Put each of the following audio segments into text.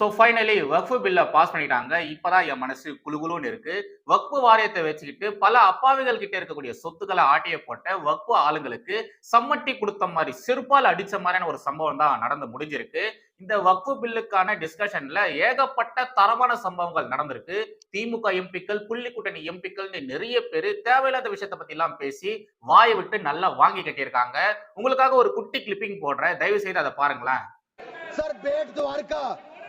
So finally வக்ஃபு பில்லை pass பண்ணிட்டாங்க. இப்போ தான் என் மனசு குழுகுலுன்னு இருக்குது வக்ஃபு வாரியத்தை வச்சுக்கிட்டு பல அப்பாவிகள் கிட்டே இருக்கக்கூடிய சொத்துக்களை ஆட்டிய போட்ட வக்ஃபு ஆளுங்களுக்கு சம்மட்டி கொடுத்த மாதிரி செருப்பால் அடித்த மாதிரியான ஒரு சம்பவம் தான் நடந்து முடிஞ்சிருக்கு. இந்த வக்ஃபு பில்லுக்கான டிஸ்கஷனில் ஏகப்பட்ட தரமான சம்பவங்கள் நடந்திருக்கு. திமுக எம்பிக்கள் புள்ளி கூட்டணி எம்பிக்கள்னு நிறைய பேர் தேவையில்லாத விஷயத்தை பற்றிலாம் பேசி வாயை விட்டு நல்லா வாங்கி கட்டியிருக்காங்க. உங்களுக்காக ஒரு குட்டி கிளிப்பிங் போடுறேன். தயவு செய்து அதை பாருங்களேன். சார்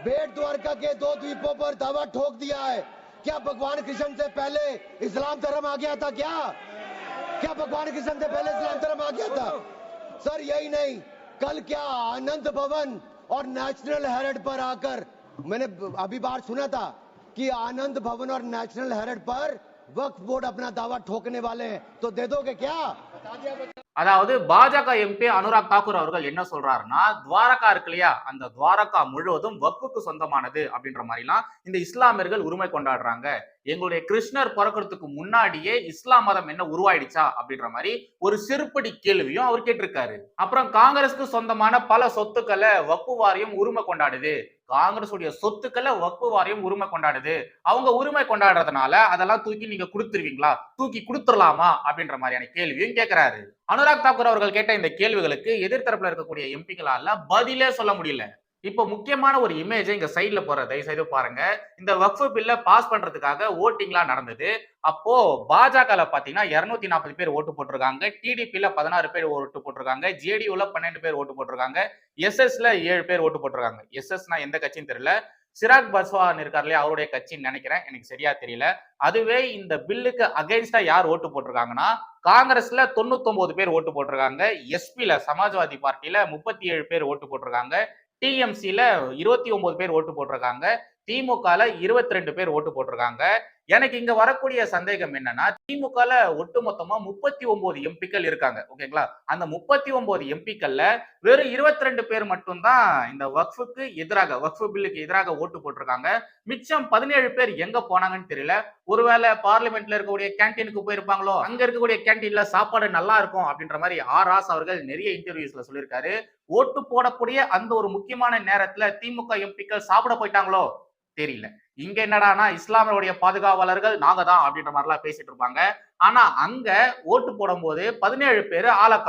बेट द्वारका के दो द्वीपों पर दावा ठोक दिया है। क्या भगवान कृष्ण से पहले इस्लाम धर्म आ गया था क्या? क्या भगवान कृष्ण से पहले इस्लाम धर्म आ गया था? सर, यही नहीं। कल क्या आनंद भवन और नेशनल हेरिड पर आकर मैंने अभी बार सुना था कि आनंद भवन और नेशनल हेरिड पर वक्फ बोर्ड अपना दावा ठोकने वाले हैं। तो दे दोगे क्या? அதாவது பாஜக எம்பி அனுராக் தாக்கூர் அவர்கள் என்ன சொல்றாருன்னா துவாரகா இருக்கு இல்லையா? அந்த துவாரகா முழுவதும் வக்குக்கு சொந்தமானது அப்படின்ற மாதிரிலாம் இந்த இஸ்லாமியர்கள் உரிமை கொண்டாடுறாங்க. எங்களுடைய கிருஷ்ணர் பிறக்கிறதுக்கு முன்னாடியே இஸ்லாம் மதம் என்ன உருவாயிடுச்சா அப்படின்ற மாதிரி ஒரு சிறுபடி கேள்வியும் அவர் கேட்டிருக்காரு. அப்புறம் காங்கிரஸ்க்கு சொந்தமான பல சொத்துக்களை வக்கு வாரியம் உரிமை கொண்டாடுது. காங்கிரஸ் உடைய சொத்துக்களை வக்பு வாரியம் உரிமை கொண்டாடுது. அவங்க உரிமை கொண்டாடுறதுனால அதெல்லாம் தூக்கி நீங்க கொடுத்துருவீங்களா? தூக்கி கொடுத்துடலாமா அப்படின்ற மாதிரியான கேள்வியும் கேட்கிறாரு அனுராக் தாக்கூர் அவர்கள் கேட்ட இந்த கேள்விகளுக்கு எதிர்த்தரப்புல இருக்கக்கூடிய எம்பிக்களால பதிலே சொல்ல முடியல. இப்போ முக்கியமான ஒரு இமேஜை இங்க சைட்ல போற தயவு செய்து பாருங்க. இந்த வக்ஃபு பில்ல பாஸ் பண்றதுக்காக ஓட்டிங்லாம் நடந்தது. அப்போ பாஜகல பாத்தீங்கன்னா இருநூத்தி நாற்பது பேர் ஓட்டு போட்டிருக்காங்க. டிடிபில பதினாறு பேர் ஓட்டு போட்டிருக்காங்க. ஜேடியூல பன்னெண்டு பேர் ஓட்டு போட்டிருக்காங்க. எஸ்எஸ்ல ஏழு பேர் ஓட்டு போட்டிருக்காங்க. எஸ்எஸ்னா எந்த கட்சின்னு தெரியல. சிராக் பஸ்வான் இருக்கார் இல்லையா அவருடைய கட்சின்னு நினைக்கிறேன். எனக்கு சரியா தெரியல. அதுவே இந்த பில்லுக்கு அகைன்ஸ்டா யார் ஓட்டு போட்டிருக்காங்கன்னா காங்கிரஸ்ல தொண்ணூத்தொன்பது பேர் ஓட்டு போட்டிருக்காங்க. எஸ்பியில சமாஜ்வாதி பார்ட்டியில முப்பத்தி ஏழு பேர் ஓட்டு போட்டிருக்காங்க. டிஎம்சியில இருபத்தி ஒன்பது பேர் ஓட்டு போட்டிருக்காங்க. திமுகல இருபத்தி ரெண்டு பேர் ஓட்டு போட்டிருக்காங்க. எனக்கு இங்க வரக்கூடிய சந்தேகம் என்னன்னா திமுகல ஒட்டுமொத்தமா முப்பத்தி ஒன்பது எம்பிக்கள் இருக்காங்க. ஓகேங்களா? அந்த முப்பத்தி ஒன்பது எம்பிக்கள்ல வெறும் இருபத்தி ரெண்டு பேர் மட்டும்தான் இந்த வக்ஃபுக்கு எதிராக வக்ஃபு பில்லுக்கு எதிராக ஓட்டு போட்டிருக்காங்க. மிச்சம் பதினேழு பேர் எங்க போனாங்கன்னு தெரியல. ஒருவேளை பார்லிமெண்ட்ல இருக்கக்கூடிய கேன்டீனுக்கு போயிருப்பாங்களோ அங்க இருக்கக்கூடிய கேன்டீன்ல சாப்பாடு நல்லா இருக்கும் அப்படின்ற மாதிரி ஆர் ராஸ் அவர்கள் நிறைய இன்டர்வியூஸ்ல சொல்லியிருக்காரு. ஓட்டு போடக்கூடிய அந்த ஒரு முக்கியமான நேரத்துல திமுக எம்பிக்கள் சாப்பிட போயிட்டாங்களோ தெரியல. இங்க என்னடானா இஸ்லாமியருடைய பாதுகாவலர்கள் நாங்க தான் அப்படின்ற மாதிரிலாம் பேசிட்டு இருப்பாங்க. ஆனா அங்க ஓட்டு போடும்போது பதினேழு பேர் ஆளை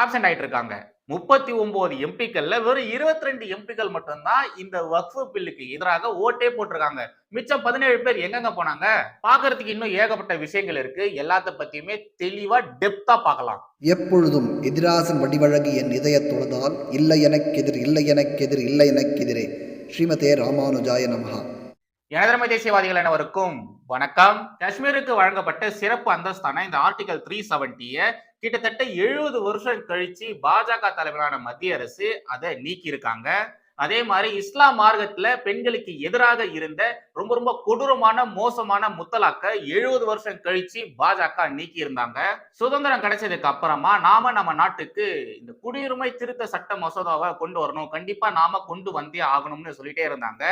ஆப்சென்ட் ஆயிட்டு இருக்காங்க. முப்பத்தி ஒன்பது எம்பிக்கள்ல வெறும் இருபத்தி ரெண்டு எம்பிக்கள் மட்டும்தான் இந்த வக்ஃபு பில்லுக்கு எதிராக ஓட்டே போட்டிருக்காங்க. மிச்சம் பதினேழு பேர் எங்கெங்க போனாங்க? பாக்குறதுக்கு இன்னும் ஏகப்பட்ட விஷயங்கள் இருக்கு. எல்லாத்த பத்தியுமே தெளிவா டெப்தா பார்க்கலாம் எப்பொழுதும் எதிராசன் வடிவழகு என் இதயத் தொழுதால் இல்லை எனக்கெதிர் இல்லை எனக்கெதிர் இல்லை எனக்கெதிரே ஸ்ரீமதே ராமானுஜாய நமஹா. எனதர்ம தேசியவாதிகள் அனைவருக்கும் வணக்கம். காஷ்மீருக்கு வழங்கப்பட்ட சிறப்பு அந்தஸ்தான இந்த ஆர்டிகல் த்ரீ செவன்டிய கிட்டத்தட்ட எழுபது வருஷம் கழிச்சு பாஜக தலைமையிலான மத்திய அரசு அதை நீக்கி இருக்காங்க அதே மாதிரி இஸ்லாம் மார்க்கத்துல பெண்களுக்கு எதிராக இருந்த ரொம்ப ரொம்ப கொடூரமான மோசமான முத்தலாக்க எழுபது வருஷம் கழிச்சு பாஜக நீக்கி இருந்தாங்க சுதந்திரம் கிடைச்சதுக்கு அப்புறமா நாம நம்ம நாட்டுக்கு இந்த குடியுரிமை திருத்த சட்ட மசோதாவை கொண்டு வரணும். கண்டிப்பா நாம கொண்டு வந்தே ஆகணும்னு சொல்லிட்டே இருந்தாங்க.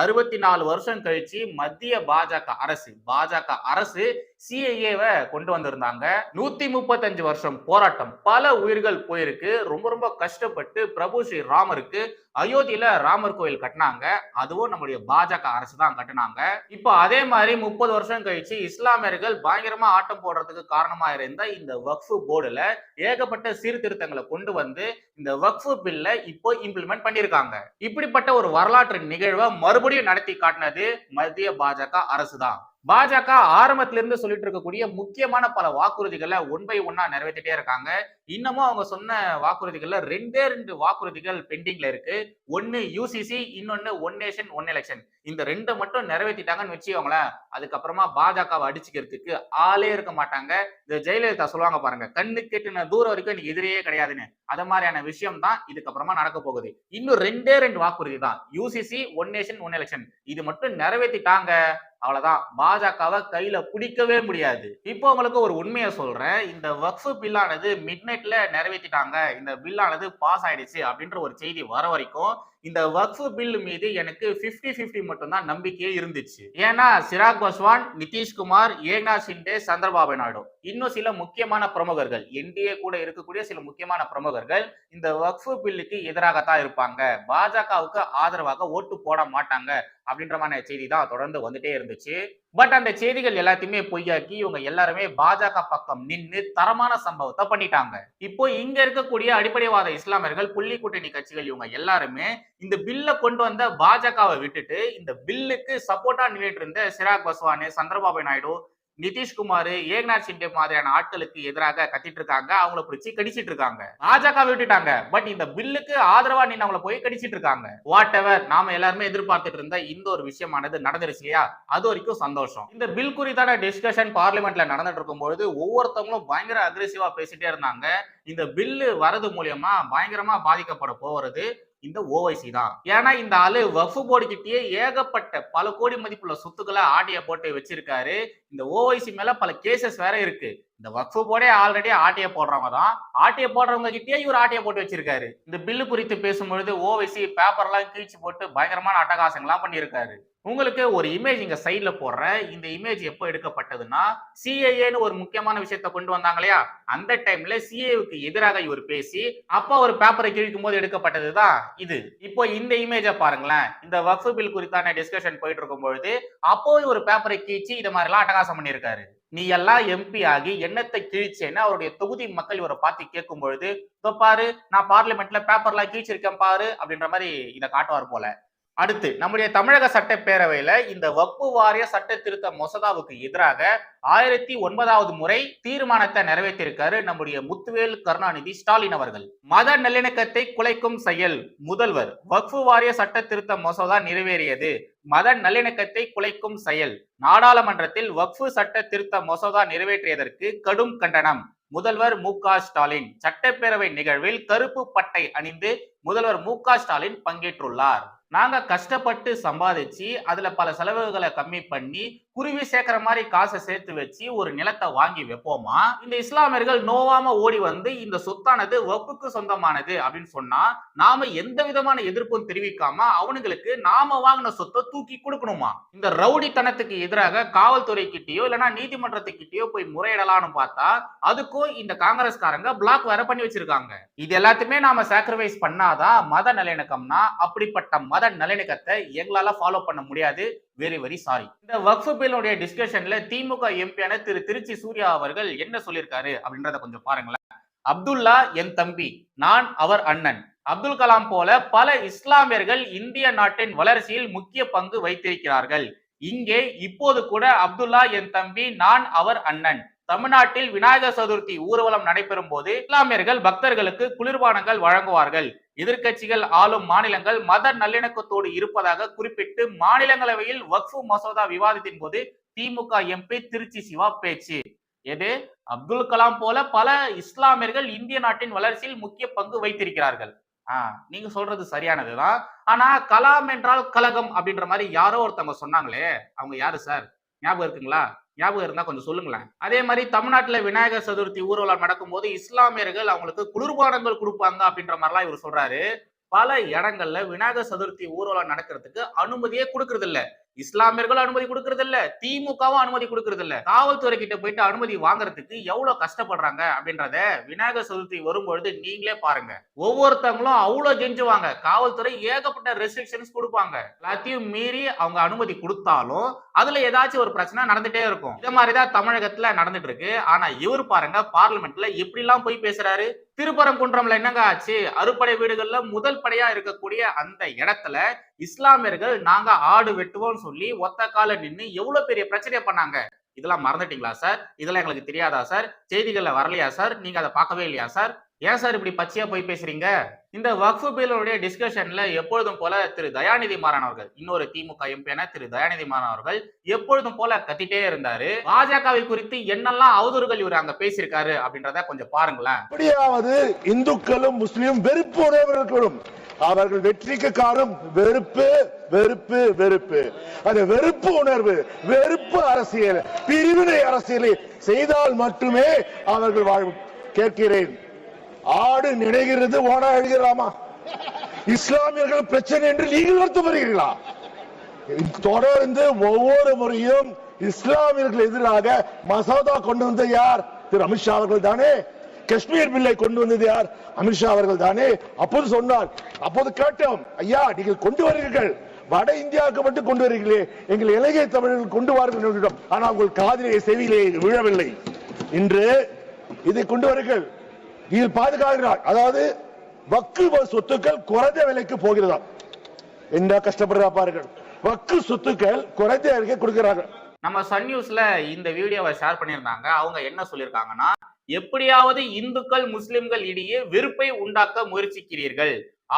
அறுபத்தி நாலு வருஷம் கழிச்சு மத்திய பாஜக அரசு பாஜக அரசு சிஐஏவை கொண்டு வந்திருந்தாங்க. நூத்தி முப்பத்தஞ்சு வருஷம் போராட்டம். பல உயிர்கள் போயிருக்கு. ரொம்ப ரொம்ப கஷ்டப்பட்டு பிரபு ஸ்ரீ ராமருக்கு அயோத்தியில ராமர் கோயில் கட்டினாங்க. அதுவும் நம்முடைய பாஜக அரசு தான் கட்டினாங்க இப்போ அதே மாதிரி முப்பது வருஷம் கழிச்சு இஸ்லாமியர்கள் பயங்கரமா ஆட்டம் போடுறதுக்கு காரணமா இருந்த இந்த வக்ஃபு போர்டுல ஏகப்பட்ட சீர்திருத்தங்களை கொண்டு வந்து இந்த வக்ஃபு பில்ல இப்போ இம்ப்ளிமெண்ட் பண்ணியிருக்காங்க. இப்படிப்பட்ட ஒரு வரலாற்று நிகழ்வை மறுபடியும் நடத்தி காட்டினது மத்திய பாஜக அரசு தான் பாஜக ஆரம்பத்துல இருந்து சொல்லிட்டு இருக்கக்கூடிய முக்கியமான பல வாக்குறுதிகளை ஒன் பை ஒன்னா நிறைவேற்றிட்டே இருக்காங்க. இன்னமும் அவங்க சொன்ன வாக்குறுதிகள்ல ரெண்டே ரெண்டு வாக்குறுதிகள் பெண்டிங்ல இருக்கு. ஒன்னு யூசிசி இன்னொன்னு ஒன் நேஷன் ஒன் எலெக்ஷன் இந்த ரெண்டை மட்டும் நிறைவேற்றிட்டாங்கன்னு வச்சுக்கோங்களேன் அதுக்கப்புறமா பாஜகவை அடிச்சுக்கிறதுக்கு ஆளே இருக்க மாட்டாங்க. இந்த ஜெயலலிதா சொல்லுவாங்க பாருங்க கண்ணு கெட்டின தூரம் வரைக்கும் எனக்கு எதிரியே கிடையாதுன்னு. அது மாதிரியான விஷயம் தான் இதுக்கப்புறமா நடக்க போகுது. இன்னும் ரெண்டே ரெண்டு வாக்குறுதி தான் UCC one nation one election இது மட்டும் நிறைவேற்றிட்டாங்க அவ்வளவுதான். பாஜகவை கையில பிடிக்கவே முடியாது. இப்போ உங்களுக்கு ஒரு உண்மையை சொல்றேன். இந்த வக்ஃபு பில்லானது மிட் நைட்ல நிறைவேற்றிட்டாங்க இந்த பில்லானது பாஸ் ஆயிடுச்சு அப்படின்ற ஒரு செய்தி வர வரைக்கும் இந்த வக்ஃபு பில் மீது எனக்கு 50 50 மட்டும் தான் நம்பிக்கையே இருந்துச்சு. ஏன்னா சிராக் பஸ்வான் நிதிஷ்குமார் ஏக்நாத் சிண்டே சந்திரபாபு நாயுடு. இன்னும் சில முக்கியமான பிரமுகர்கள் என்டிஏ கூட இருக்கக்கூடிய சில முக்கியமான பிரமுகர்கள் இந்த வக்ஃபு பில்லுக்கு எதிராகத்தான் இருப்பாங்க. பாஜகவுக்கு ஆதரவாக ஓட்டு போட மாட்டாங்க அப்படின்ற மாதிரி செய்தி தான் தொடர்ந்து வந்துட்டே இருந்துச்சு. பட் அந்த செய்திகள் எல்லாத்தையுமே பொய்யாக்கி இவங்க எல்லாருமே பாஜக பக்கம் நின்று தரமான சம்பவத்தை பண்ணிட்டாங்க. இப்போ இங்க இருக்கக்கூடிய அடிப்படைவாத இஸ்லாமியர்கள் புள்ளி கூட்டணி கட்சிகள் இவங்க எல்லாருமே இந்த பில்ல கொண்டு வந்த பாஜகவை விட்டுட்டு இந்த பில்லுக்கு சப்போர்ட்டா நின்றுட்டு இருந்த சிராக் பஸ்வானு சந்திரபாபு நாயுடு நிதிஷ்குமார் ஏக்நாத் சிண்டே மாதிரியான ஆட்களுக்கு எதிராக கத்திட்டு இருக்காங்க. அவங்கள பிடிச்சி கடிச்சிட்டு இருக்காங்க. பாஜக விட்டுட்டாங்க. பட் இந்த பில்லுக்கு ஆதரவா நின்று அவங்கள போய் கடிச்சிட்டு இருக்காங்க. வாட் எவர் நாம எல்லாருமே எதிர்பார்த்துட்டு இருந்த இந்த ஒரு விஷயமானது நடந்துருச்சு இல்லையா? அது வரைக்கும் சந்தோஷம். இந்த பில் குறித்தான டிஸ்கஷன் பார்லிமெண்ட்ல நடந்துட்டு இருக்கும்பொழுது ஒவ்வொருத்தவங்களும் பயங்கர அக்ரெசிவா பேசிட்டே இருந்தாங்க. இந்த பில்லு வரது மூலியமா பயங்கரமா பாதிக்கப்பட போறது. இந்த ஓவைசி தான். ஏன்னா இந்த ஆளு வஃபு போர்டு கிட்டயே ஏகப்பட்ட பல கோடி மதிப்புள்ள சொத்துக்களை ஆட்டிய போட்டு வச்சிருக்காரு. இந்த ஓவைசி மேல பல கேசஸ் வேற இருக்கு. இந்த வக்ஃபு போர்டே ஆல்ரெடி ஆட்டிய போடுறவங்க தான். ஆட்டிய போடுறவங்க கிட்டயே இவர் ஆட்டிய போட்டு வச்சிருக்காரு. இந்த பில்லு குறித்து பேசும்பொழுது ஓவைசி பேப்பர்லாம் கிழிச்சு போட்டு பயங்கரமான அட்டகாசங்கள்லாம் பண்ணியிருக்காரு. உங்களுக்கு ஒரு இமேஜ் இங்க சைட்ல போடுறேன். இந்த இமேஜ் எப்போ எடுக்கப்பட்டதுன்னா சிஏஏன்னு ஒரு முக்கியமான விஷயத்த கொண்டு வந்தாங்க இல்லையா? அந்த டைம்ல சிஏவுக்கு எதிராக இவர் பேசி அப்போ ஒரு பேப்பரை கிழிக்கும் போது எடுக்கப்பட்டதுதான் இது. இப்போ இந்த இமேஜை பாருங்களேன். இந்த வக்ஃபு பில் குறித்தான டிஸ்கஷன் போயிட்டு இருக்கும் பொழுது அப்போ ஒரு பேப்பரை கீழ்ச்சி இது மாதிரிலாம் அட்டகாசம் பண்ணியிருக்காரு. நீ எல்லாம் எம்பி ஆகி என்னத்தை கிழிச்சேன்னு அவருடைய தொகுதி மக்கள் இவரை பார்த்து கேட்கும் பொழுது இதோ பாரு நான் பார்லிமெண்ட்ல பேப்பர்லாம் கிழிச்சிருக்கேன் பாரு அப்படின்ற மாதிரி இதை காட்டுவார் போல. அடுத்து நம்முடைய தமிழக சட்டப்பேரவையில இந்த வக்பு வாரிய சட்ட திருத்த மசோதாவுக்கு எதிராக ஆயிரத்தி ஒன்பதாவது முறை தீர்மானத்தை நிறைவேற்றியிருக்காரு நம்முடைய முத்துவேல் கருணாநிதி ஸ்டாலின் அவர்கள். மத நல்லிணக்கத்தை குலைக்கும் செயல் முதல்வர். வக்ஃபு வாரிய சட்ட திருத்த மசோதா நிறைவேறியது. மத நல்லிணக்கத்தை குலைக்கும் செயல். நாடாளுமன்றத்தில் வக்ஃபு சட்ட திருத்த மசோதா நிறைவேற்றியதற்கு கடும் கண்டனம். முதல்வர் மு ஸ்டாலின். சட்டப்பேரவை நிகழ்வில் கருப்பு பட்டை அணிந்து முதல்வர் மு ஸ்டாலின் பங்கேற்றுள்ளார். நாங்க கஷ்டப்பட்டு சம்பாதிச்சு அதுல பல செலவுகளை கம்மி பண்ணி குருவி சேர்க்கிற மாதிரி காசை சேர்த்து வச்சு ஒரு நிலத்தை வாங்கி வைப்போமா? இந்த இஸ்லாமியர்கள் நோவாம ஓடி வந்து இந்த சொத்தானது வப்புக்கு சொந்தமானது அப்படின்னு சொன்னா நாம எந்த விதமான எதிர்ப்பும் தெரிவிக்காம அவனுங்களுக்கு நாம வாங்கின சொத்தை தூக்கி கொடுக்கணுமா? இந்த ரவுடித்தனத்துக்கு எதிராக காவல்துறை கிட்டயோ இல்லைன்னா நீதிமன்றத்துக்கிட்டயோ போய் முறையிடலாம்னு பார்த்தா அதுக்கும் இந்த காங்கிரஸ்காரங்க பிளாக் வேற பண்ணி வச்சிருக்காங்க. இது எல்லாத்தையுமே நாம சாக்ரிஃபைஸ் பண்ணாதான் மத நல்லிணக்கம்னா அப்படிப்பட்ட மத நல்லிணக்கத்தை எங்களால ஃபாலோ பண்ண முடியாது. வெரி வெரி சாரி இந்த வக்ஃபு பில்லுடைய டிஸ்கஷன்ல திமுக எம்பியான திரு திருச்சி சூர்யா அவர்கள் என்ன சொல்லியிருக்காரு அப்படின்றத கொஞ்சம் பாருங்களேன். அப்துல்லா என் தம்பி நான் அவர் அண்ணன். அப்துல் கலாம் போல பல இஸ்லாமியர்கள் இந்திய நாட்டின் வளர்ச்சியில் முக்கிய பங்கு வைத்திருக்கிறார்கள். இங்கே இப்போது கூட அப்துல்லா என் தம்பி நான் அவர் அண்ணன். தமிழ்நாட்டில் விநாயகர் சதுர்த்தி ஊர்வலம் நடைபெறும் போது இஸ்லாமியர்கள் பக்தர்களுக்கு குளிர்பானங்கள் வழங்குவார்கள். எதிர்க்கட்சிகள் ஆளும் மாநிலங்கள் மத நல்லிணக்கத்தோடு இருப்பதாக குறிப்பிட்டு மாநிலங்களவையில் வக்ஃபு மசோதா விவாதத்தின் போது திமுக எம்பி திருச்சி சிவா பேச்சு. எது? அப்துல் கலாம் போல பல இஸ்லாமியர்கள் இந்திய நாட்டின் வளர்ச்சியில் முக்கிய பங்கு வைத்திருக்கிறார்கள். ஆஹ் நீங்க சொல்றது சரியானதுதான். ஆனா கலாம் என்றால் கலகம் அப்படின்ற மாதிரி யாரோ ஒருத்தவங்க சொன்னாங்களே. அவங்க யாரு சார்? ஞாபகம் இருக்குங்களா? ஞாபகம் இருந்தா கொஞ்சம் சொல்லுங்களேன். அதே மாதிரி தமிழ்நாட்டுல விநாயகர் சதுர்த்தி ஊர்வலம் நடக்கும்போது இஸ்லாமியர்கள் அவங்களுக்கு குளிர்பானங்கள் கொடுப்பாங்க அப்படின்ற மாதிரிலாம் இவர் சொல்றாரு. பல இடங்கள்ல விநாயகர் சதுர்த்தி ஊர்வலம் நடக்கிறதுக்கு அனுமதியே கொடுக்கறது இல்ல இஸ்லாமியர்களும் அனுமதி கொடுக்கறது இல்ல திமுகவும் அனுமதி கொடுக்கறது இல்ல காவல்துறை கிட்ட போயிட்டு அனுமதி வாங்குறதுக்கு எவ்வளவு கஷ்டப்படுறாங்க அப்படின்றத விநாயகர் சதுர்த்தி வரும்பொழுது நீங்களே பாருங்க. ஒவ்வொருத்தவங்களும் அவ்வளவு கெஞ்சுவாங்க. காவல்துறை ஏகப்பட்ட ரெஸ்ட்ரிக்ஷன்ஸ் கொடுப்பாங்க. எல்லாத்தையும் மீறி அவங்க அனுமதி கொடுத்தாலும் அதுல ஏதாச்சும் ஒரு பிரச்சனை நடந்துட்டே இருக்கும். இந்த மாதிரிதான் தமிழகத்துல நடந்துட்டு இருக்கு. ஆனா இவர் பாருங்க பார்லிமெண்ட்ல எப்படி எல்லாம் போய் பேசுறாரு? திருப்பரங்குன்றம்ல என்னங்க ஆச்சு? அறுபடை வீடுகள்ல முதல் படையா இருக்கக்கூடிய அந்த இடத்துல இஸ்லாமியர்கள் நாங்க ஆடு வெட்டுவோம்னு சொல்லி ஒத்த கால நின்னு எவ்வளவு பெரிய பிரச்சனையை பண்ணாங்க? இதெல்லாம் மறந்துட்டீங்களா சார்? இதெல்லாம் எங்களுக்கு தெரியாதா சார்? செய்திகள்ல வரலையா சார்? நீங்க அதை பார்க்கவே இல்லையா சார்? ஏன் சார் இப்படி பச்சையா போய் பேசுறீங்க? இந்த வக்ஃபு பில்லுடைய டிஸ்கஷன்ல எப்பொழுதும் போல திரு தயாநிதி மாறன் அவர்கள் இன்னொரு திமுக எம்பியான திரு தயாநிதி மாறன் அவர்கள் எப்பொழுதும் போல கத்திட்டே இருந்தாரு. பாஜகவை குறித்து என்னெல்லாம் அவதூறுகள் இவர் அங்க பேசியிருக்காரு அப்படின்றத கொஞ்சம் பாருங்களேன். அப்படியாவது இந்துக்களும் முஸ்லீம் வெறுப்பு உடையவர்களும் அவர்கள் வெற்றிக்கு காரணம் வெறுப்பு வெறுப்பு வெறுப்பு. அந்த வெறுப்பு உணர்வு வெறுப்பு அரசியல் பிரிவினை அரசியலை செய்தால் மட்டுமே அவர்கள் வாழ் கேட்கிறேன். ஆடு நினைகிறது ஓனா எழுகிறாமா இஸ்லாமியர்கள் பிரச்சனை என்று நீங்கள் வருத்தப்படுகிறீர்களா தொடர்ந்து ஒவ்வொரு முறையும் இஸ்லாமியர்கள் எதிராக மசோதா கொண்டு வந்த யார்? திரு அமித்ஷா அவர்கள் தானே. காஷ்மீர் பில்லை கொண்டு வந்தது யார்? அமித்ஷா அவர்கள் தானே. அப்போது சொன்னார் அப்போது கேட்டோம் ஐயா நீங்கள் கொண்டு வருகிறீர்கள். வட இந்தியாவுக்கு மட்டும் கொண்டு வருகிறீர்களே. எங்கள் இலங்கை தமிழர்கள் கொண்டு வாருங்கள் ஆனால் உங்கள் காதிலே செவியிலே விழவில்லை. இன்று இதை கொண்டு வருங்கள். இதில் பாதுகாக்கிறார். அதாவது வக்கு சொத்துக்கள் குறைந்த விலைக்கு போகிறதா என்ன கஷ்டப்படுறா பாருங்கள். வக்கு சொத்துக்கள் குறைந்த விலைக்கு கொடுக்கிறார்கள். நம்ம சன் நியூஸ்ல இந்த வீடியோவை ஷேர் பண்ணியிருந்தாங்க. அவங்க என்ன சொல்லியிருக்காங்கன்னா எப்படியாவது இந்துக்கள் முஸ்லிம்கள் இடையே வெறுப்பை உண்டாக்க முயற்சிக்கிறீர்கள்.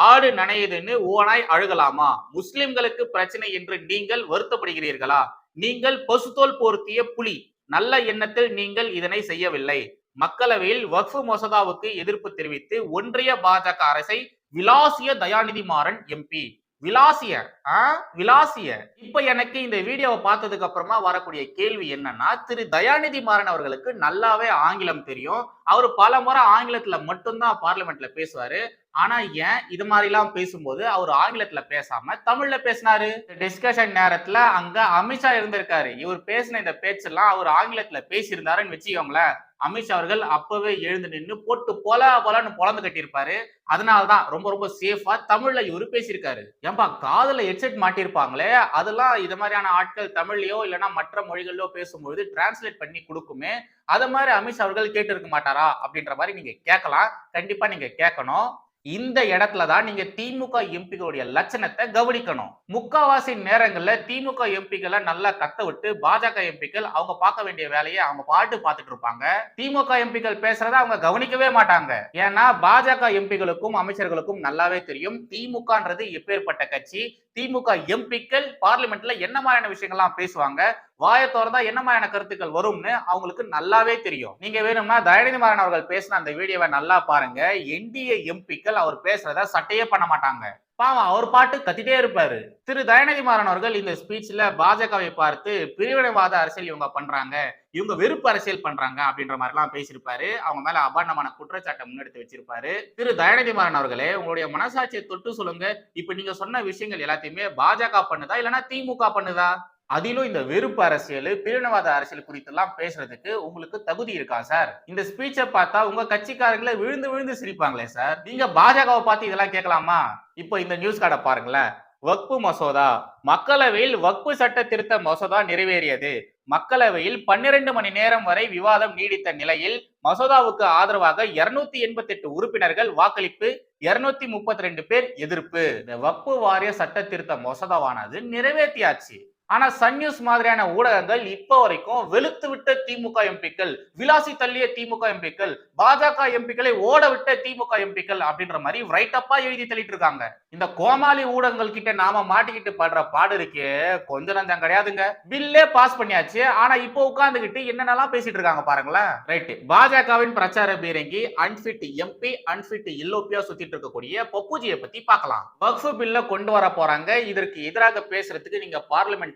ஆடு நனையுதுன்னு ஓனாய் அழுகலாமா? முஸ்லிம்களுக்கு பிரச்சனை என்று நீங்கள் வருத்தப்படுகிறீர்களா? நீங்கள் பசுத்தோல் போர்த்திய புலி. நல்ல எண்ணத்தில் நீங்கள் இதனை செய்யவில்லை. மக்களவையில் வக்ஃபு மசோதாவுக்கு எதிர்ப்பு தெரிவித்து ஒன்றிய பாஜக அரசை விலாசிய தயாநிதி மாறன் எம்பி. விலாசிய ஆ? விலாசிய. இப்ப எனக்கு இந்த வீடியோவை பார்த்ததுக்கு அப்புறமா வரக்கூடிய கேள்வி என்னன்னா திரு தயாநிதி மாறன் அவர்களுக்கு நல்லாவே ஆங்கிலம் தெரியும். அவர் பல முறை ஆங்கிலத்துல மட்டும்தான் பார்லிமெண்ட்ல பேசுவாரு. ஆனா ஏன் இது மாதிரி எல்லாம் பேசும்போது அவர் ஆங்கிலத்துல பேசாம தமிழ்ல பேசினாரு. டிஸ்கஷன் நேரத்துல அங்க அமித்ஷா இருந்திருக்காரு. இவர் பேசின இந்த பேச்செல்லாம் அவர் ஆங்கிலத்துல பேசியிருந்தாருன்னு வச்சுக்கோங்களேன். அமித்ஷா அவர்கள் அப்பவே எழுந்து நின்று போட்டு போல போலன்னு பொலந்து கட்டியிருப்பாரு. அதனாலதான் ரொம்ப ரொம்ப சேஃபா தமிழ்ல இவரு பேசியிருக்காரு. ஏன்பா காதுல ஹெட்செட் மாட்டியிருப்பாங்களே? அதெல்லாம் இது மாதிரியான ஆட்கள் தமிழ்லயோ இல்லைன்னா மற்ற மொழிகளிலோ பேசும்பொழுது டிரான்ஸ்லேட் பண்ணி கொடுக்குமே. அத மாதிரி அமித்ஷா அவர்கள் கேட்டு இருக்க மாட்டாரா? அப்படின்ற மாதிரி நீங்க கேட்கலாம். கண்டிப்பா நீங்க கேட்கணும். இந்த இடத்துல தான் நீங்க திமுக எம்பிகளுடைய லட்சணத்தை கவனிக்கணும். முக்காவாசி நேரங்கள்ல திமுக எம்பிக்களை நல்லா கத்த விட்டு பாஜக எம்பிக்கள் அவங்க பார்க்க வேண்டிய வேலையை அவங்க பாட்டு பார்த்துட்டு இருப்பாங்க. திமுக எம்பிக்கள் பேசுறத அவங்க கவனிக்கவே மாட்டாங்க. ஏன்னா பாஜக எம்பிகளுக்கும் அமைச்சர்களுக்கும் நல்லாவே தெரியும். திமுகன்றது எப்பேற்பட்ட கட்சி? திமுக எம்பிக்கள் பார்லிமெண்ட்ல என்ன மாதிரியான விஷயங்கள்லாம் பேசுவாங்க? வாயை திறந்தா என்ன மாதிரியான கருத்துக்கள் வரும்னு அவங்களுக்கு நல்லாவே தெரியும். நீங்க வேணும்னா தயநிதி மாறன் அவர்கள் பேசின அந்த வீடியோவை நல்லா பாருங்க. என்டிஏ எம்பிக்கள் அவர் பேசுறத சட்டையே பண்ண மாட்டாங்க. பாவம் அவர் பாட்டு கத்திட்டே இருப்பாரு. திரு தயாநிதி மாறன் அவர்கள் இந்த ஸ்பீச்ல பாஜகவை பார்த்து பிரிவினைவாத அரசியல் இவங்க பண்றாங்க இவங்க வெறுப்பு அரசியல் பண்றாங்க அப்படின்ற மாதிரி எல்லாம் பேசியிருப்பாரு. அவங்க மேல அபாண்டமான குற்றச்சாட்டை முன்னெடுத்து வச்சிருப்பாரு. திரு தயநிதி மாறன் அவர்களே உங்களுடைய மனசாட்சியை தொட்டு சொல்லுங்க. இப்ப நீங்க சொன்ன விஷயங்கள் எல்லாத்தையுமே பாஜக பண்ணுதா இல்லைன்னா திமுக பண்ணுதா? அதிலும் இந்த வெறுப்பு அரசியல் பிரிவினவாத அரசியல் குறித்தெல்லாம் பேசுறதுக்கு உங்களுக்கு தகுதி இருக்கா சார்? இந்த ஸ்பீச்சை பார்த்தா உங்க கட்சிக்காரங்களே விழுந்து விழுந்து சிரிப்பாங்களே சார். நீங்க பாஜகவை பார்த்து இதெல்லாம் கேட்கலாமா? இப்போ இந்த நியூஸ் கார்டை பாருங்களேன். வக்பு மசோதா. மக்களவையில் வக்பு சட்ட திருத்த மசோதா நிறைவேறியது. மக்களவையில் பன்னிரண்டு மணி நேரம் வரை விவாதம் நீடித்த நிலையில் மசோதாவுக்கு ஆதரவாக இருநூத்தி எண்பத்தி எட்டு உறுப்பினர்கள் வாக்களிப்பு இருநூத்தி முப்பத்தி ரெண்டு பேர் எதிர்ப்பு. இந்த வக்பு வாரிய சட்ட திருத்த மசோதாவானது நிறைவேற்றியாச்சு. ஆனா சன் நியூஸ் மாதிரியான ஊடகங்கள் இப்ப வரைக்கும் வெளுத்து விட்ட திமுக எம்பிக்கள் விலாசி தள்ளிய திமுக எம்பிக்கள் பாஜக எம்பிக்களை ஓட விட்ட திமுக எம்பிக்கள் அப்படின்ற மாதிரி ரைட் அப்பா எழுதி தள்ளிட்டு இருக்காங்க. இந்த கோமாளி ஊடகங்கள் கிட்ட நாம மாட்டிக்கிட்டு படுற பாடு இருக்கே கொஞ்ச நஞ்சம் கிடையாதுங்க. பில்லே பாஸ் பண்ணியாச்சு. ஆனா இப்போ உட்கார்ந்துகிட்டு என்னென்னலாம் பேசிட்டு இருக்காங்க பாருங்களேன். ரைட் பாஜகவின் பிரச்சார பீரங்கி அன்பிட் எம்பி அன்பிட் இல்லோப்பியா சுத்திட்டு இருக்கக்கூடிய பப்புஜியை பத்தி பார்க்கலாம். வக்ஃபு பில்ல கொண்டு வர போறாங்க. இதற்கு எதிராக பேசுறதுக்கு நீங்க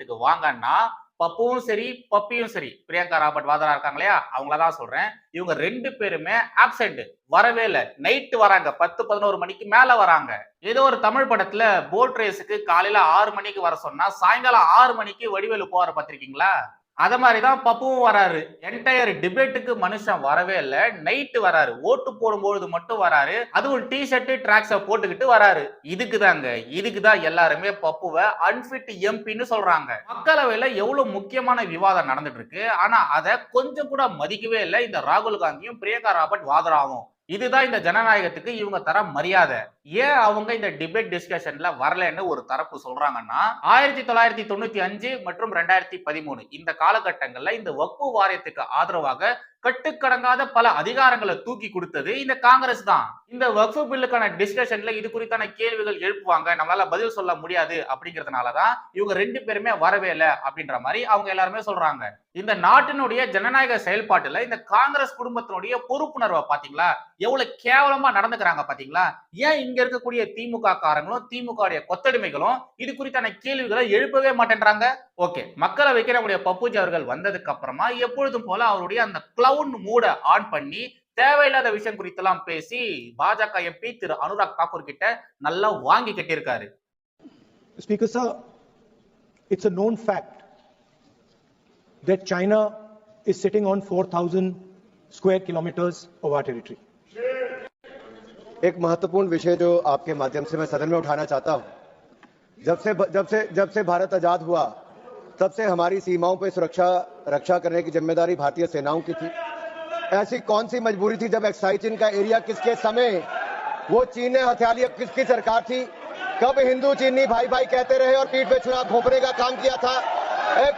வீட்டுக்கு வாங்கன்னா பப்புவும் சரி பப்பியும் சரி. பிரியங்கா ராபர்ட் வாதரா இருக்காங்க இல்லையா? அவங்கள தான் சொல்றேன். இவங்க ரெண்டு பேருமே ஆப்சென்ட் வரவே இல்லை. நைட்டு வராங்க. பத்து பதினோரு மணிக்கு மேல வராங்க. ஏதோ ஒரு தமிழ் படத்துல போட் ரேஸுக்கு காலையில ஆறு மணிக்கு வர சொன்னா சாயங்காலம் ஆறு மணிக்கு வடிவேலு போற பார்த்திருக்கீங்களா? அதை மாதிரி தான் பப்புவும் வராரு. என்டையர் டிபேட்டுக்கு மனுஷன் வரவே இல்லை. நைட்டு வராரு. ஓட்டு போடும்பொழுது மட்டும் வராரு. அதுவும் டி ஷர்ட்டு ட்ராக்ஸை போட்டுக்கிட்டு வராரு. இதுக்கு தாங்க இதுக்கு தான் எல்லாருமே பப்புவை அன்பிட் எம்பின்னு சொல்றாங்க. மக்களவையில எவ்வளவு முக்கியமான விவாதம் நடந்துட்டு இருக்கு. ஆனா அதை கொஞ்சம் கூட மதிக்கவே இல்லை இந்த ராகுல் காந்தியும் பிரியங்கா ராபர்ட் வாதராவும். இதுதான் இந்த ஜனநாயகத்துக்கு இவங்க தர மரியாதை. ஏன் அவங்க இந்த டிபேட் டிஸ்கஷன்ல வரலன்னு ஒரு தரப்பு சொல்றாங்கன்னா ஆயிரத்தி தொள்ளாயிரத்தி தொண்ணூத்தி அஞ்சு மற்றும் ரெண்டாயிரத்தி பதிமூணு இந்த காலகட்டங்கள்ல இந்த வக்பு வாரியத்துக்கு ஆதரவாக கட்டுக்கடங்காத பல அதிகாரங்களை தூக்கி கொடுத்தது இந்த காங்கிரஸ் தான். இந்த வக்ஃபு பில்லுக்கான டிஸ்கஷன்ல இது குறித்தான கேள்விகள் எழுப்புவாங்க. நம்மளால பதில் சொல்ல முடியாது அப்படிங்கறதுனாலதான் இவங்க ரெண்டு பேருமே வரவே இல்லை அப்படின்ற மாதிரி அவங்க எல்லாருமே சொல்றாங்க. இந்த நாட்டினுடைய ஜனநாயக செயல்பாட்டுல இந்த காங்கிரஸ் குடும்பத்தினுடைய பொறுப்புணர்வை பாத்தீங்களா? எவ்வளவு கேவலமா நடந்துக்கிறாங்க பாத்தீங்களா? ஏன் இங்க இருக்கக்கூடிய திமுக காரங்களும் திமுக கொத்தடிமைகளும் இது குறித்தான கேள்விகளை எழுப்பவே மாட்டேன்றாங்க? ஓகே மக்களை நம்முடைய பப்புஜி அவர்கள் வந்ததுக்கு அப்புறமா எப்பொழுதும் போல அவருடைய அந்த கிளவுன் மூட ஆன் பண்ணி தேவையில்லாத விஷயம் குறித்தெல்லாம் பேசி பாஜக எம்பி திரு அனுராக் தாக்கூர் கிட்ட நல்லா வாங்கி கட்டியிருக்காரு. Speaker it's a known fact fact China is sitting sitting on 4,000 square kilometers of our territory एक महत्वपूर्ण विषय जो आपके माध्यम से मैं सदन में उठाना चाहता हूँ। जब से जब से जब से भारत आज़ाद हुआ, तब से हमारी सीमाओं पर सुरक्षा, रक्षा करने की ज़िम्मेदारी भारतीय सेनाओं की थी। ऐसी कौन सी मजबूरी थी जब एक्साइज का एरिया किसके समय, वो चीन ने हथिया लिया किसकी सरकार थी? कब हिंदू चीनी भाई भाई कहते रहे और पीठ पे चुनाव घोपने का काम किया था?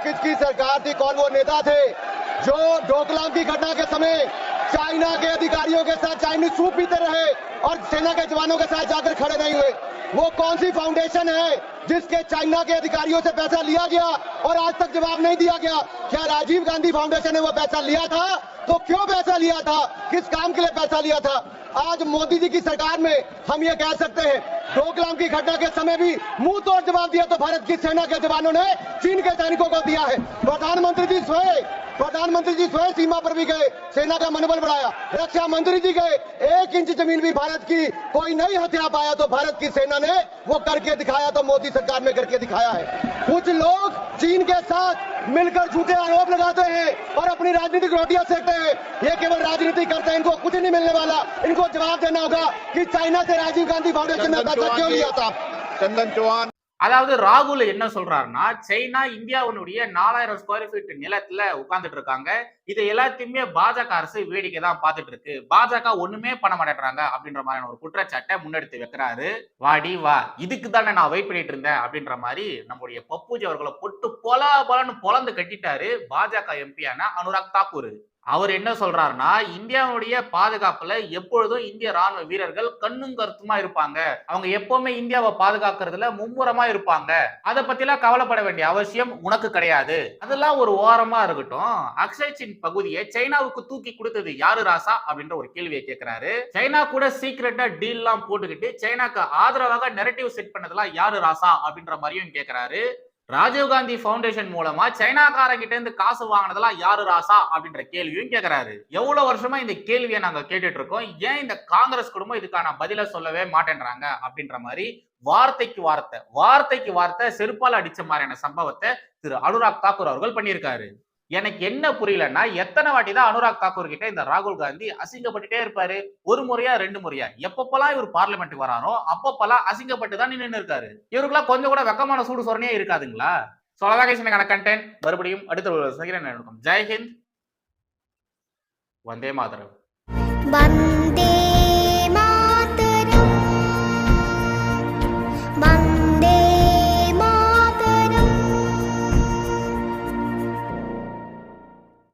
किसकी सरकार थी? कौन वो नेता थे जो डोकलाम की घटना के समय चाइना के अधिकारियों के साथ चाइनीज़ सूप पीते रहे और सेना के जवानों के साथ जाकर खड़े नहीं हुए। वो कौन सी फाउंडेशन है जिसके चाइना के अधिकारियों से पैसा लिया गया और आज तक जवाब नहीं दिया गया? क्या राजीव गांधी फाउंडेशन ने वो पैसा लिया था? तो क्यों पैसा लिया था? किस काम के लिए पैसा लिया था? आज मोदी जी की सरकार में हम ये कह सकते हैं, डोकलाम की घटना के समय भी मुँह तोड़ जवाब दिया तो भारत की सेना के जवानों ने, चीन के सैनिकों को दिया है। प्रधानमंत्री जी स्वयं प्रधानमंत्री जी स्वयं सीमा पर भी गए सेना का मनोबल बढ़ाया रक्षा मंत्री जी गए एक इंच ज़मीन भी भारत की कोई नहीं हथिया पाया तो भारत की सेना ने वो करके दिखाया तो मोदी सरकार ने करके दिखाया है। कुछ लोग चीन के साथ मिलकर झूठे आरोप लगाते हैं और अपनी राजनीतिक रोटियाँ सेकते हैं। ये केवल राजनीति करते हैं इनको कुछ नहीं मिलने वाला। इनको जवाब देना होगा कि चाइना से राजीव गांधी फाउंडेशन ने पैसा क्यों लिया था? चंदन चौहान அதாவது ராகுல் என்ன சொல்றாருன்னா சைனா இந்தியாவினுடைய நாலாயிரம் ஸ்கொயர் ஃபீட் நிலத்துல உட்கார்ந்துட்டு இருக்காங்க இதை எல்லாத்தையுமே பாஜக அரசு வேடிக்கை தான் பார்த்துட்டு இருக்கு பாஜக ஒண்ணுமே பண்ண மாட்டேறாங்க அப்படின்ற மாதிரியான ஒரு குற்றச்சாட்டை முன்னெடுத்து வைக்கிறாரு. வாடி வா. இதுக்கு தானே நான் வெயிட் பண்ணிட்டு இருந்தேன் அப்படின்ற மாதிரி நம்முடைய பப்புஜி அவர்களை பொட்டு பொல பொலன்னு பொலந்து கட்டிட்டாரு பாஜக எம்பியான அனுராக் தாக்கூர். அவர் என்ன சொல்றாருன்னா இந்தியாவுடைய பாதுகாப்புல எப்பொழுதும் இந்திய ராணுவ வீரர்கள் கண்ணும் கருத்துமா இருப்பாங்க. அவங்க எப்பவுமே இந்தியாவை பாதுகாக்கிறதுல மும்முரமா இருப்பாங்க. அதை பத்திலாம் கவலைப்பட வேண்டிய அவசியம் உனக்கு கிடையாது. அதெல்லாம் ஒரு ஓரமா இருக்கட்டும். அக்ஷய் பகுதியை சைனாவுக்கு தூக்கி கொடுத்தது யாரு ராசா அப்படின்ற ஒரு கேள்வியை கேட்கிறாரு சைனா கூட சீக்கிரட்டா டீல் எல்லாம் போட்டுக்கிட்டு சைனாக்கு ஆதரவாக நெரட்டிவ் செட் பண்ணதெல்லாம் யாரு ராசா அப்படின்ற மாதிரியும் கேட்கிறாரு ராஜீவ்காந்தி ஃபவுண்டேஷன் மூலமா சைனாக்காரங்கிட்ட இருந்து காசு வாங்கினதெல்லாம் யாரு ராசா அப்படின்ற கேள்வியும் கேட்கிறாரு எவ்வளவு வருஷமா இந்த கேள்வியை நாங்க கேட்டுட்டு இருக்கோம் ஏன் இந்த காங்கிரஸ் குடும்பம் இதுக்கான பதில சொல்லவே மாட்டேன்றாங்க அப்படின்ற மாதிரி வார்த்தைக்கு வார்த்தை வார்த்தைக்கு வார்த்தை செருப்பால் அடிச்ச மாதிரியான சம்பவத்தை திரு அனுராக் தாக்கூர் அவர்கள் பண்ணியிருக்காரு. எனக்கு என்ன புரியலன்னா எத்தனை வாட்டி தான் அனுராக் தாக்கூர் கிட்ட இந்த ராகுல் காந்தி அசிங்கப்பட்டுட்டே இருப்பாரு. ஒரு முறையா ரெண்டு முறையா. எப்பப்பெல்லாம் இவர் பார்லிமெண்ட்டுக்கு வராரோ அப்பப்பெல்லாம் அசிங்கப்பட்டு தான் நின்று இருக்காரு. இவருக்குலாம் கொஞ்சம் கூட வெக்கமான சூடு சொரணையே இருக்காதுங்களா? சொலதாகேஷனுக்கான கண்டென்ட் மறுபடியும் அடுத்த சகிரன் நடக்கும் ஜெய்ஹிந்த் வந்தே மாதரம்.